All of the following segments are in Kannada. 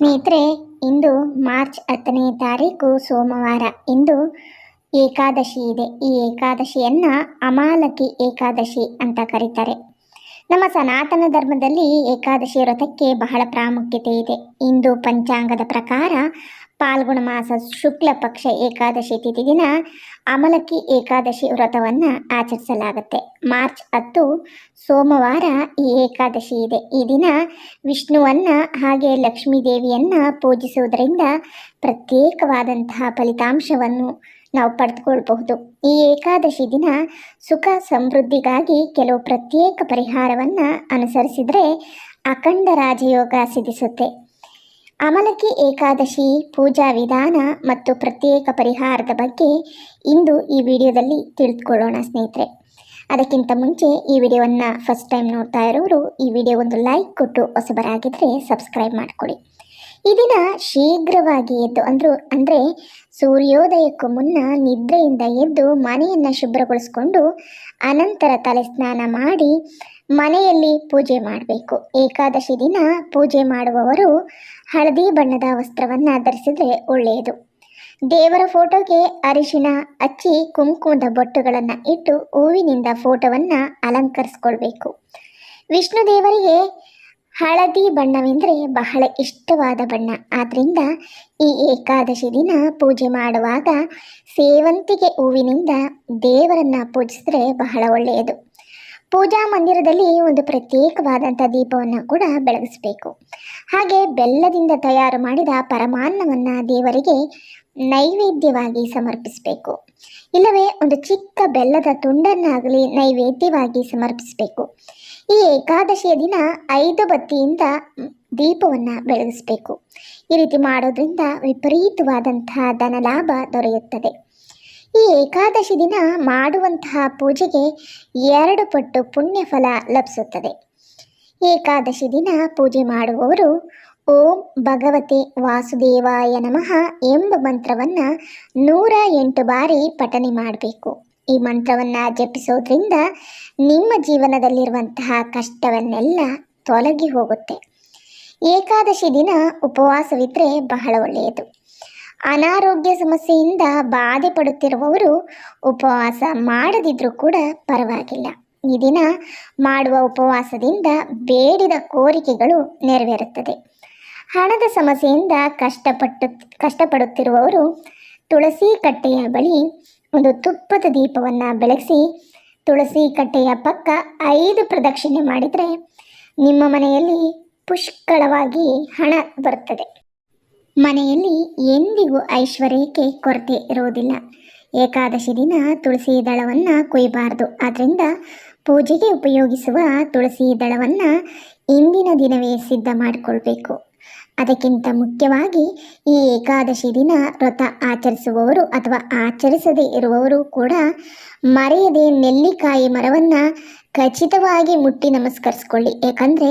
ಸ್ನೇಹಿತರೆ, ಇಂದು ಮಾರ್ಚ್ ಹತ್ತನೇ ತಾರೀಕು ಸೋಮವಾರ. ಇಂದು ಏಕಾದಶಿ ಇದೆ. ಈ ಏಕಾದಶಿಯನ್ನು ಅಮಾಲಕಿ ಏಕಾದಶಿ ಅಂತ ಕರೀತಾರೆ. ನಮ್ಮ ಸನಾತನ ಧರ್ಮದಲ್ಲಿ ಏಕಾದಶಿ ವ್ರತಕ್ಕೆ ಬಹಳ ಪ್ರಾಮುಖ್ಯತೆ ಇದೆ. ಇಂದು ಪಂಚಾಂಗದ ಪ್ರಕಾರ ಪಾಲ್ಗುಣ ಮಾಸ ಶುಕ್ಲ ಪಕ್ಷ ಏಕಾದಶಿ ತಿಥಿ ದಿನ ಅಮಲಕಿ ಏಕಾದಶಿ ವ್ರತವನ್ನು ಆಚರಿಸಲಾಗುತ್ತೆ. ಮಾರ್ಚ್ ಹತ್ತು ಸೋಮವಾರ ಈ ಏಕಾದಶಿ ಇದೆ. ಈ ದಿನ ವಿಷ್ಣುವನ್ನು ಹಾಗೆ ಲಕ್ಷ್ಮೀ ದೇವಿಯನ್ನು ಪೂಜಿಸುವುದರಿಂದ ಪ್ರತ್ಯೇಕವಾದಂತಹ ಫಲಿತಾಂಶವನ್ನು ನಾವು ಪಡೆದುಕೊಳ್ಬಹುದು. ಈ ಏಕಾದಶಿ ದಿನ ಸುಖ ಸಮೃದ್ಧಿಗಾಗಿ ಕೆಲವು ಪ್ರತ್ಯೇಕ ಪರಿಹಾರವನ್ನು ಅನುಸರಿಸಿದರೆ ಅಖಂಡ ರಾಜಯೋಗ ಸಿದ್ಧಿಸುತ್ತೆ. ಅಮಲಕಿ ಏಕಾದಶಿ, ಪೂಜಾ ವಿಧಾನ ಮತ್ತು ಪ್ರತ್ಯೇಕ ಪರಿಹಾರದ ಬಗ್ಗೆ ಇಂದು ಈ ವಿಡಿಯೋದಲ್ಲಿ ತಿಳಿದುಕೊಳ್ಳೋಣ ಸ್ನೇಹಿತರೆ. ಅದಕ್ಕಿಂತ ಮುಂಚೆ ಈ ವಿಡಿಯೋವನ್ನು ಫಸ್ಟ್ ಟೈಮ್ ನೋಡ್ತಾ ಇರೋರು ಈ ವಿಡಿಯೋ ಒಂದು ಲೈಕ್ ಕೊಟ್ಟು ಹೊಸಬರಾಗಿದ್ದರೆ ಸಬ್ಸ್ಕ್ರೈಬ್ ಮಾಡ್ಕೊಳ್ಳಿ ಈ ದಿನ ಶೀಘ್ರವಾಗಿ ಎದ್ದು, ಅಂದ್ರು, ಅಂದರೆ ಸೂರ್ಯೋದಯಕ್ಕೂ ಮುನ್ನ ನಿದ್ರೆಯಿಂದ ಎದ್ದು ಮನೆಯನ್ನು ಶುಭ್ರಗೊಳಿಸ್ಕೊಂಡು ಅನಂತರ ತಲೆ ಸ್ನಾನ ಮಾಡಿ ಮನೆಯಲ್ಲಿ ಪೂಜೆ ಮಾಡಬೇಕು. ಏಕಾದಶಿ ದಿನ ಪೂಜೆ ಮಾಡುವವರು ಹಳದಿ ಬಣ್ಣದ ವಸ್ತ್ರವನ್ನು ಧರಿಸಿದರೆ ಒಳ್ಳೆಯದು. ದೇವರ ಫೋಟೋಗೆ ಅರಿಶಿನ ಹಚ್ಚಿ ಕುಂಕುಮದ ಬೊಟ್ಟುಗಳನ್ನು ಇಟ್ಟು ಹೂವಿನಿಂದ ಫೋಟೋವನ್ನು ಅಲಂಕರಿಸ್ಕೊಳ್ಬೇಕು. ವಿಷ್ಣು ದೇವರಿಗೆ ಹಳದಿ ಬಣ್ಣವೆಂದರೆ ಬಹಳ ಇಷ್ಟವಾದ ಬಣ್ಣ. ಆದ್ದರಿಂದ ಈ ಏಕಾದಶಿ ದಿನ ಪೂಜೆ ಮಾಡುವಾಗ ಸೇವಂತಿಗೆ ಹೂವಿನಿಂದ ದೇವರನ್ನು ಪೂಜಿಸಿದ್ರೆ ಬಹಳ ಒಳ್ಳೆಯದು. ಪೂಜಾ ಮಂದಿರದಲ್ಲಿ ಒಂದು ಪ್ರತ್ಯೇಕವಾದಂಥ ದೀಪವನ್ನು ಕೂಡ ಬೆಳಗಿಸಬೇಕು. ಹಾಗೆ ಬೆಲ್ಲದಿಂದ ತಯಾರು ಮಾಡಿದ ಪರಮಾನ್ನವನ್ನು ದೇವರಿಗೆ ನೈವೇದ್ಯವಾಗಿ ಸಮರ್ಪಿಸಬೇಕು. ಇಲ್ಲವೇ, ಒಂದು ಚಿಕ್ಕ ಬೆಲ್ಲದ ತುಂಡನ್ನಾಗಲಿ ನೈವೇದ್ಯವಾಗಿ ಸಮರ್ಪಿಸಬೇಕು. ಈ ಏಕಾದಶಿಯ ದಿನ ಐದು ಬತ್ತಿಯಿಂದ ದೀಪವನ್ನು ಬೆಳಗಿಸಬೇಕು. ಈ ರೀತಿ ಮಾಡೋದ್ರಿಂದ ವಿಪರೀತವಾದಂತಹ ಧನಲಾಭ ದೊರೆಯುತ್ತದೆ. ಈ ಏಕಾದಶಿ ದಿನ ಮಾಡುವಂತಹ ಪೂಜೆಗೆ ಎರಡು ಪಟ್ಟು ಪುಣ್ಯಫಲ ಲಭಿಸುತ್ತದೆ. ಏಕಾದಶಿ ದಿನ ಪೂಜೆ ಮಾಡುವವರು ಓಂ ಭಗವತೆ ವಾಸುದೇವಾಯ ನಮಃ ಎಂಬ ಮಂತ್ರವನ್ನು ನೂರ ಎಂಟು ಬಾರಿ ಪಠನೆ ಮಾಡಬೇಕು. ಈ ಮಂತ್ರವನ್ನು ಜಪಿಸೋದ್ರಿಂದ ನಿಮ್ಮ ಜೀವನದಲ್ಲಿರುವಂತಹ ಕಷ್ಟವನ್ನೆಲ್ಲ ತೊಲಗಿ ಹೋಗುತ್ತೆ. ಏಕಾದಶಿ ದಿನ ಉಪವಾಸವಿದ್ದರೆ ಬಹಳ ಒಳ್ಳೆಯದು. ಅನಾರೋಗ್ಯ ಸಮಸ್ಯೆಯಿಂದ ಬಾಧೆ ಪಡುತ್ತಿರುವವರು ಉಪವಾಸ ಮಾಡದಿದ್ರೂ ಕೂಡ ಪರವಾಗಿಲ್ಲ. ಈ ದಿನ ಮಾಡುವ ಉಪವಾಸದಿಂದ ಬೇಡಿದ ಕೋರಿಕೆಗಳು ನೆರವೇರುತ್ತದೆ. ಹಣದ ಸಮಸ್ಯೆಯಿಂದ ಕಷ್ಟಪಟ್ಟು, ಕಷ್ಟಪಡುತ್ತಿರುವವರು ತುಳಸಿ ಕಟ್ಟೆಯ ಬಳಿ ಒಂದು ತುಪ್ಪದ ದೀಪವನ್ನು ಬೆಳಗಿಸಿ, ತುಳಸಿ ಕಟ್ಟೆಯ ಪಕ್ಕ ಐದು ಪ್ರದಕ್ಷಿಣೆ ಮಾಡಿದರೆ ನಿಮ್ಮ ಮನೆಯಲ್ಲಿ ಪುಷ್ಕಳವಾಗಿ ಹಣ ಬರುತ್ತದೆ. ಮನೆಯಲ್ಲಿ ಎಂದಿಗೂ ಐಶ್ವರ್ಯಕ್ಕೆ ಕೊರತೆ ಇರುವುದಿಲ್ಲ. ಏಕಾದಶಿ ದಿನ ತುಳಸಿ ದಳವನ್ನು ಕೊಯ್ಯಬಾರದು ಆದ್ದರಿಂದ ಪೂಜೆಗೆ ಉಪಯೋಗಿಸುವ ತುಳಸಿ ದಳವನ್ನು ಇಂದಿನ ದಿನವೇ ಸಿದ್ಧ ಮಾಡಿಕೊಳ್ಬೇಕು. ಅದಕ್ಕಿಂತ ಮುಖ್ಯವಾಗಿ ಈ ಏಕಾದಶಿ ದಿನ ವ್ರತ ಆಚರಿಸುವವರು ಅಥವಾ ಆಚರಿಸದೇ ಇರುವವರು ಕೂಡ ಮರೆಯದೆ ನೆಲ್ಲಿಕಾಯಿ ಮರವನ್ನು ಖಚಿತವಾಗಿ ಮುಟ್ಟಿ ನಮಸ್ಕರಿಸ್ಕೊಳ್ಳಿ. ಯಾಕಂದರೆ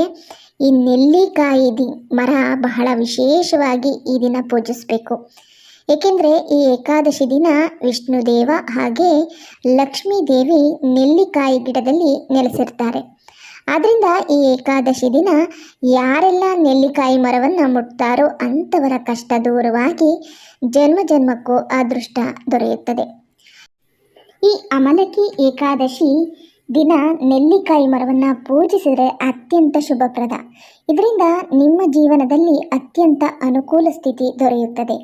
ಈ ನೆಲ್ಲಿಕಾಯಿ ದಿ ಮರ ಬಹಳ ವಿಶೇಷವಾಗಿ ಈ ದಿನ ಪೂಜಿಸಬೇಕು. ಏಕೆಂದರೆ ಈ ಏಕಾದಶಿ ದಿನ ವಿಷ್ಣು ದೇವ ಹಾಗೆ ಲಕ್ಷ್ಮೀ ದೇವಿ ನೆಲ್ಲಿಕಾಯಿ ಗಿಡದಲ್ಲಿ ನೆಲೆಸಿರ್ತಾರೆ. ಆದ್ದರಿಂದ ಈ ಏಕಾದಶಿ ದಿನ ಯಾರೆಲ್ಲ ನೆಲ್ಲಿಕಾಯಿ ಮರವನ್ನು ಮುಟ್ತಾರೋ ಅಂಥವರ ಕಷ್ಟ ದೂರವಾಗಿ ಜನ್ಮ ಜನ್ಮಕ್ಕೂ ಅದೃಷ್ಟ ದೊರೆಯುತ್ತದೆ. ಈ ಅಮಲಕಿ ಏಕಾದಶಿ ದಿನ ನೆಲ್ಲಿಕಾಯಿ ಮರವನ್ನು ಪೂಜಿಸಿದರೆ ಅತ್ಯಂತ ಶುಭಪ್ರದ. ಇದರಿಂದ ನಿಮ್ಮ ಜೀವನದಲ್ಲಿ ಅತ್ಯಂತ ಅನುಕೂಲ ಸ್ಥಿತಿ ದೊರೆಯುತ್ತದೆ.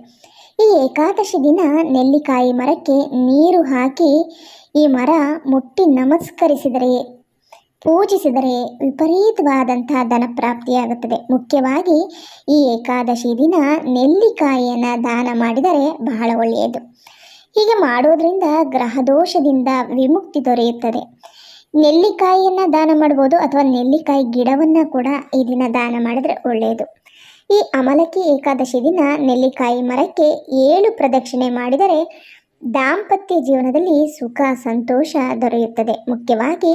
ಈ ಏಕಾದಶಿ ದಿನ ನೆಲ್ಲಿಕಾಯಿ ಮರಕ್ಕೆ ನೀರು ಹಾಕಿ ಈ ಮರ ಮುಟ್ಟಿ ನಮಸ್ಕರಿಸಿದರೆ ಪೂಜಿಸಿದರೆ ವಿಪರೀತವಾದಂತಹ ಧನ ಪ್ರಾಪ್ತಿಯಾಗುತ್ತದೆ. ಮುಖ್ಯವಾಗಿ ಈ ಏಕಾದಶಿ ದಿನ ನೆಲ್ಲಿಕಾಯಿಯನ್ನು ದಾನ ಮಾಡಿದರೆ ಬಹಳ ಒಳ್ಳೆಯದು. ಹೀಗೆ ಮಾಡೋದ್ರಿಂದ ಗ್ರಹದೋಷದಿಂದ ವಿಮುಕ್ತಿ ದೊರೆಯುತ್ತದೆ. ನೆಲ್ಲಿಕಾಯಿಯನ್ನು ದಾನ ಮಾಡ್ಬೋದು ಅಥವಾ ನೆಲ್ಲಿಕಾಯಿ ಗಿಡವನ್ನು ಕೂಡ ಈ ದಿನ ದಾನ ಮಾಡಿದರೆ ಒಳ್ಳೆಯದು. ಈ ಅಮಲಕಿ ಏಕಾದಶಿ ದಿನ ನೆಲ್ಲಿಕಾಯಿ ಮರಕ್ಕೆ ಏಳು ಪ್ರದಕ್ಷಿಣೆ ಮಾಡಿದರೆ ದಾಂಪತ್ಯ ಜೀವನದಲ್ಲಿ ಸುಖ, ಸಂತೋಷ ದೊರೆಯುತ್ತದೆ. ಮುಖ್ಯವಾಗಿ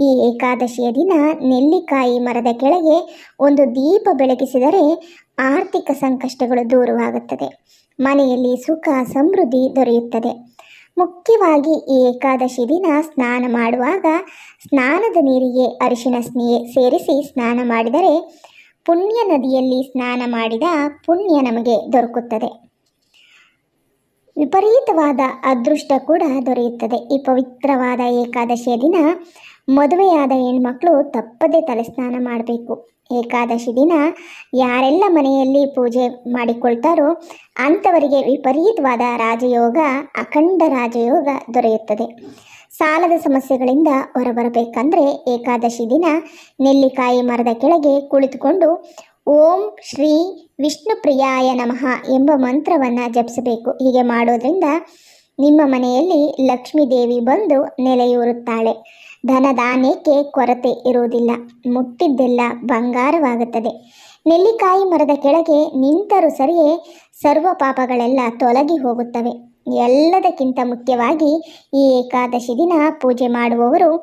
ಈ ಏಕಾದಶಿಯ ದಿನ ನೆಲ್ಲಿಕಾಯಿ ಮರದ ಕೆಳಗೆ ಒಂದು ದೀಪ ಬೆಳಗಿಸಿದರೆ ಆರ್ಥಿಕ ಸಂಕಷ್ಟಗಳು ದೂರವಾಗುತ್ತದೆ. ಮನೆಯಲ್ಲಿ ಸುಖ, ಸಮೃದ್ಧಿ ದೊರೆಯುತ್ತದೆ. ಮುಖ್ಯವಾಗಿ ಈ ಏಕಾದಶಿ ದಿನ ಸ್ನಾನ ಮಾಡುವಾಗ ಸ್ನಾನದ ನೀರಿಗೆ ಅರಿಶಿನ ಸ್ನೇ ಸೇರಿಸಿ ಸ್ನಾನ ಮಾಡಿದರೆ ಪುಣ್ಯ ನದಿಯಲ್ಲಿ ಸ್ನಾನ ಮಾಡಿದ ಪುಣ್ಯ ನಮಗೆ ದೊರಕುತ್ತದೆ. ವಿಪರೀತವಾದ ಅದೃಷ್ಟ ಕೂಡ ದೊರೆಯುತ್ತದೆ. ಈ ಪವಿತ್ರವಾದ ಏಕಾದಶಿಯ ದಿನ ಮದುವೆಯಾದ ಹೆಣ್ಮಕ್ಳು ತಪ್ಪದೆ ತಲೆಸ್ನಾನ ಮಾಡಬೇಕು. ಏಕಾದಶಿ ದಿನ ಯಾರೆಲ್ಲ ಮನೆಯಲ್ಲಿ ಪೂಜೆ ಮಾಡಿಕೊಳ್ತಾರೋ ಅಂಥವರಿಗೆ ವಿಪರೀತವಾದ ರಾಜಯೋಗ, ಅಖಂಡ ರಾಜಯೋಗ ದೊರೆಯುತ್ತದೆ. ಸಾಲದ ಸಮಸ್ಯೆಗಳಿಂದ ಹೊರಬರಬೇಕಂದ್ರೆ ಏಕಾದಶಿ ದಿನ ನೆಲ್ಲಿಕಾಯಿ ಮರದ ಕೆಳಗೆ ಕುಳಿತುಕೊಂಡು ಓಂ ಶ್ರೀ ವಿಷ್ಣು ಪ್ರಿಯಾಯ ನಮಃ ಎಂಬ ಮಂತ್ರವನ್ನು ಜಪಿಸಬೇಕು. ಹೀಗೆ ಮಾಡೋದ್ರಿಂದ ನಿಮ್ಮ ಮನೆಯಲ್ಲಿ ಲಕ್ಷ್ಮೀ ದೇವಿ ಬಂದು ನೆಲೆಯೂರುತ್ತಾಳೆ. ಧನಧಾನ್ಯಕ್ಕೆ ಕೊರತೆ ಇರುವುದಿಲ್ಲ. ಮುಟ್ಟಿದ್ದೆಲ್ಲ ಬಂಗಾರವಾಗುತ್ತದೆ. ನೆಲ್ಲಿಕಾಯಿ ಮರದ ಕೆಳಗೆ ನಿಂತರೂ ಸರಿಯೇ ಸರ್ವ ಪಾಪಗಳೆಲ್ಲ ತೊಲಗಿ ಹೋಗುತ್ತವೆ. ಎಲ್ಲದಕ್ಕಿಂತ ಮುಖ್ಯವಾಗಿ ಈ ಏಕಾದಶಿ ದಿನ ಪೂಜೆ ಮಾಡುವವರು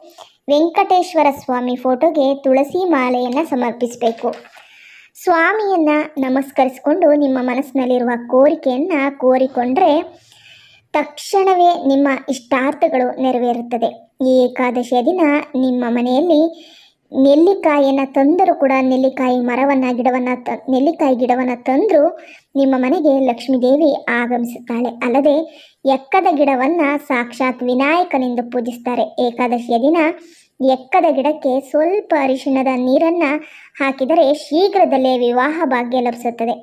ವೆಂಕಟೇಶ್ವರ ಸ್ವಾಮಿ ಫೋಟೋಗೆ ತುಳಸಿ ಮಾಲೆಯನ್ನು ಸಮರ್ಪಿಸಬೇಕು. ಸ್ವಾಮಿಯನ್ನು ನಮಸ್ಕರಿಸಿಕೊಂಡು ನಿಮ್ಮ ಮನಸ್ಸಿನಲ್ಲಿರುವ ಕೋರಿಕೆಯನ್ನು ಕೋರಿಕೊಂಡ್ರೆ ತಕ್ಷಣವೇ ನಿಮ್ಮ ಇಷ್ಟಾರ್ಥಗಳು ನೆರವೇರುತ್ತದೆ. ಈ ಏಕಾದಶಿಯ ದಿನ ನಿಮ್ಮ ಮನೆಯಲ್ಲಿ ನೆಲ್ಲಿಕಾಯಿಯನ್ನು ತಂದರೂ ಕೂಡ ನೆಲ್ಲಿಕಾಯಿ ಮರವನ್ನು, ಗಿಡವನ್ನು ತ, ನೆಲ್ಲಿಕಾಯಿ ಗಿಡವನ್ನು ತಂದರೂ ನಿಮ್ಮ ಮನೆಗೆ ಲಕ್ಷ್ಮೀದೇವಿ ಆಗಮಿಸುತ್ತಾಳೆ. ಅಲ್ಲದೆ ಎಕ್ಕದ ಗಿಡವನ್ನು ಸಾಕ್ಷಾತ್ ವಿನಾಯಕನೆಂದು ಪೂಜಿಸ್ತಾರೆ. ಏಕಾದಶಿಯ ದಿನ ಎಕ್ಕದ ಗಿಡಕ್ಕೆ ಸ್ವಲ್ಪ ಅರಿಶಿಣದ ನೀರನ್ನು ಹಾಕಿದರೆ ಶೀಘ್ರದಲ್ಲೇ ವಿವಾಹ ಭಾಗ್ಯ ಲಭಿಸುತ್ತದೆ.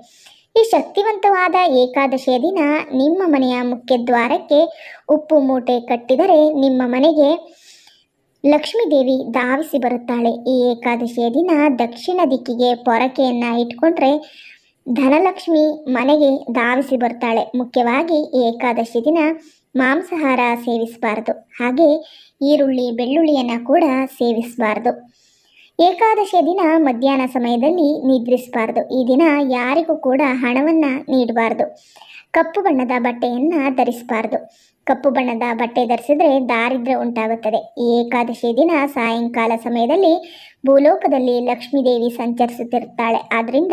ಈ ಶಕ್ತಿವಂತವಾದ ಏಕಾದಶಿಯ ದಿನ ನಿಮ್ಮ ಮನೆಯ ಮುಖ್ಯ ದ್ವಾರಕ್ಕೆ ಉಪ್ಪು ಮೂಟೆ ಕಟ್ಟಿದರೆ ನಿಮ್ಮ ಮನೆಗೆ ಲಕ್ಷ್ಮೀದೇವಿ ಧಾವಿಸಿ ಬರುತ್ತಾಳೆ. ಈ ಏಕಾದಶಿಯ ದಿನ ದಕ್ಷಿಣ ದಿಕ್ಕಿಗೆ ಪೊರಕೆಯನ್ನು ಇಟ್ಕೊಂಡ್ರೆ ಧನಲಕ್ಷ್ಮಿ ಮನೆಗೆ ಧಾವಿಸಿ ಬರ್ತಾಳೆ ಮುಖ್ಯವಾಗಿ ಏಕಾದಶಿ ದಿನ ಮಾಂಸಾಹಾರ ಸೇವಿಸಬಾರದು. ಹಾಗೆ ಈರುಳ್ಳಿ, ಬೆಳ್ಳುಳ್ಳಿಯನ್ನು ಕೂಡ ಸೇವಿಸಬಾರದು. ಏಕಾದಶಿಯ ದಿನ ಮಧ್ಯಾಹ್ನ ಸಮಯದಲ್ಲಿ ನಿದ್ರಿಸಬಾರ್ದು. ಈ ದಿನ ಯಾರಿಗೂ ಕೂಡ ಹಣವನ್ನು ನೀಡಬಾರ್ದು. ಕಪ್ಪು ಬಣ್ಣದ ಬಟ್ಟೆಯನ್ನು ಧರಿಸಬಾರ್ದು. ಕಪ್ಪು ಬಣ್ಣದ ಬಟ್ಟೆ ಧರಿಸಿದ್ರೆ ದಾರಿದ್ರ್ಯ ಉಂಟಾಗುತ್ತದೆ. ಈ ಏಕಾದಶಿ ದಿನ ಸಾಯಂಕಾಲ ಸಮಯದಲ್ಲಿ ಭೂಲೋಕದಲ್ಲಿ ಲಕ್ಷ್ಮೀದೇವಿ ಸಂಚರಿಸುತ್ತಿರುತ್ತಾಳೆ ಆದ್ದರಿಂದ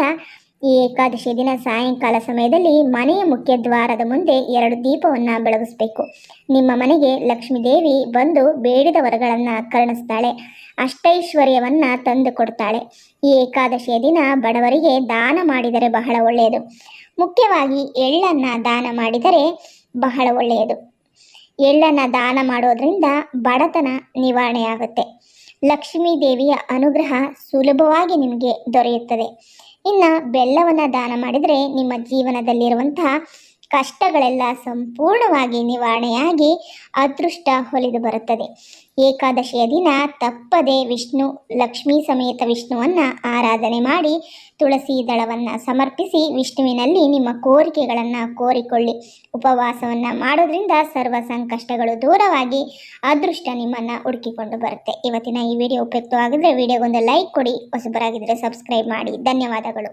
ಈ ಏಕಾದಶಿ ದಿನ ಸಾಯಂಕಾಲ ಸಮಯದಲ್ಲಿ ಮನೆಯ ಮುಖ್ಯ ದ್ವಾರದ ಮುಂದೆ ಎರಡು ದೀಪವನ್ನು ಬೆಳಗಿಸಬೇಕು. ನಿಮ್ಮ ಮನೆಗೆ ಲಕ್ಷ್ಮೀದೇವಿ ಬಂದು ಬೇಡಿದ ವರಗಳನ್ನು ಕರುಣಿಸ್ತಾಳೆ. ಅಷ್ಟೈಶ್ವರ್ಯವನ್ನು ತಂದು ಕೊಡ್ತಾಳೆ. ಈ ಏಕಾದಶಿಯ ದಿನ ಬಡವರಿಗೆ ದಾನ ಮಾಡಿದರೆ ಬಹಳ ಒಳ್ಳೆಯದು. ಮುಖ್ಯವಾಗಿ ಎಳ್ಳನ್ನು ದಾನ ಮಾಡಿದರೆ ಬಹಳ ಒಳ್ಳೆಯದು. ಎಳ್ಳನ್ನು ದಾನ ಮಾಡೋದ್ರಿಂದ ಬಡತನ ನಿವಾರಣೆಯಾಗುತ್ತೆ. ಲಕ್ಷ್ಮೀ ದೇವಿಯ ಅನುಗ್ರಹ ಸುಲಭವಾಗಿ ನಿಮಗೆ ದೊರೆಯುತ್ತದೆ. ಇನ್ನು ಬೆಲ್ಲವನ್ನು ದಾನ ಮಾಡಿದರೆ ನಿಮ್ಮ ಜೀವನದಲ್ಲಿರುವಂತಹ ಕಷ್ಟಗಳೆಲ್ಲ ಸಂಪೂರ್ಣವಾಗಿ ನಿವಾರಣೆಯಾಗಿ ಅದೃಷ್ಟ ಹೊಲಿದು ಬರುತ್ತದೆ. ಏಕಾದಶಿಯ ದಿನ ತಪ್ಪದೆ ವಿಷ್ಣು, ಲಕ್ಷ್ಮೀ ಸಮೇತ ವಿಷ್ಣುವನ್ನು ಆರಾಧನೆ ಮಾಡಿ ತುಳಸಿ ದಳವನ್ನು ಸಮರ್ಪಿಸಿ ವಿಷ್ಣುವಿನಲ್ಲಿ ನಿಮ್ಮ ಕೋರಿಕೆಗಳನ್ನು ಕೋರಿಕೊಳ್ಳಿ. ಉಪವಾಸವನ್ನು ಮಾಡೋದ್ರಿಂದ ಸರ್ವ ಸಂಕಷ್ಟಗಳು ದೂರವಾಗಿ ಅದೃಷ್ಟ ನಿಮ್ಮನ್ನು ಹುಡುಕಿಕೊಂಡು ಬರುತ್ತೆ. ಇವತ್ತಿನ ಈ ವಿಡಿಯೋ ಉಪಯುಕ್ತವಾಗಿದ್ದರೆ ವಿಡಿಯೋಗೊಂದು ಲೈಕ್ ಕೊಡಿ ಹೊಸಬರಾಗಿದ್ದರೆ ಸಬ್ಸ್ಕ್ರೈಬ್ ಮಾಡಿ. ಧನ್ಯವಾದಗಳು.